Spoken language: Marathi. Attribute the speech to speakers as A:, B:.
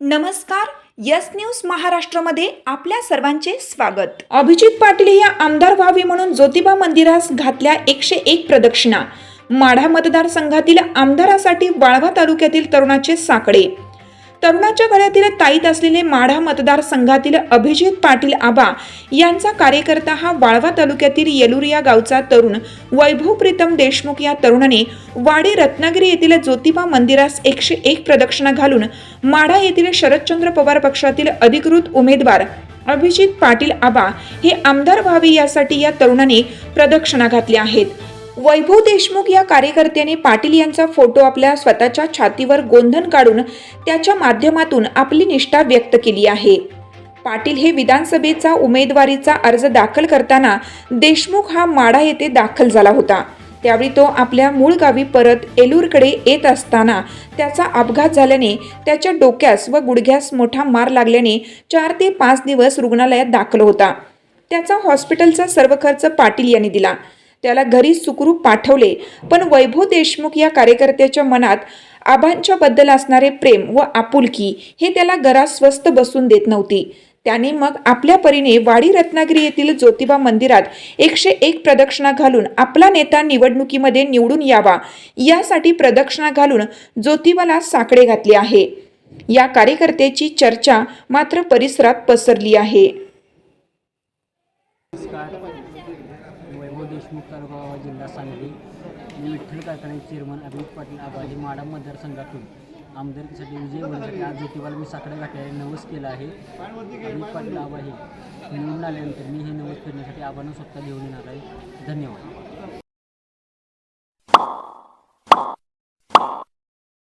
A: नमस्कार यस न्यूज महाराष्ट्रामध्ये आपल्या सर्वांचे स्वागत. अभिजित पाटील या आमदार व्हावे म्हणून ज्योतिबा मंदिरास घातल्या एकशे एक प्रदक्षिणा. माढा मतदारसंघातील आमदारासाठी वाळवा तालुक्यातील तरुणाचे साकडे. तरुणाच्या गळ्यातील ताईत असलेले माढा मतदारसंघातील अभिजित पाटील आबा यांचा कार्यकर्ता हा वाळवा तालुक्यातील येलूर या गावचा तरुण. वैभव प्रीतम देशमुख या तरुणाने वाडी रत्नागिरी येथील ज्योतिबा मंदिरास एकशे एक प्रदक्षिणा घालून माढा येथील शरदचंद्र पवार पक्षातील अधिकृत उमेदवार अभिजित पाटील आबा हे आमदार व्हावे यासाठी या तरुणाने प्रदक्षिणा घातल्या आहेत. वैभव देशमुख या कार्यकर्त्याने पाटील यांचा फोटो आपल्या स्वतःच्या छातीवर गोंधन काढून त्याच्या माध्यमातून आपली निष्ठा व्यक्त केली आहे. पाटील हे विधानसभेचा उमेदवारीचा अर्ज दाखल करताना देशमुख हा माडा येथे दाखल झाला होता. त्यावेळी तो आपल्या मूळ गावी परत एलूरकडे येत असताना त्याचा अपघात झाल्याने त्याच्या डोक्यास व गुडघ्यास मोठा मार लागल्याने चार ते पाच दिवस रुग्णालयात दाखल होता. त्याचा हॉस्पिटलचा सर्व खर्च पाटील यांनी दिला. त्याला घरी सुखरूप पाठवले. पण वैभव देशमुख या कार्यकर्त्याच्या मनात आबांच्या बद्दल असणारे प्रेम व आपुलकी हे त्याला घरात स्वस्त बसून देत नव्हती. त्याने मग आपल्या परीने वाडी रत्नागिरी येथील ज्योतिबा मंदिरात एकशे एक प्रदक्षिणा घालून आपला नेता निवडणुकीमध्ये निवडून यावा यासाठी प्रदक्षिणा घालून ज्योतिबाला साकडे घातले आहे. या कार्यकर्त्याची चर्चा मात्र परिसरात पसरली आहे.
B: नमस्कार. वैभव देशमुख तालुका जिल्हा सांगली. मी विठ्ठल कारखान्याचे चेअरमन अभिजित पाटील आबाजी माडा मतदारसंघातून आमदारकीसाठी विजय होण्यासाठी आज ज्योतिबाला मी साकडे घातल्याने नवस केला आहे. अभिजित पाटील आबा हे निवडून आल्यानंतर मी हे नवस करण्यासाठी आबांना स्वतः घेऊन येणार आहे. धन्यवाद.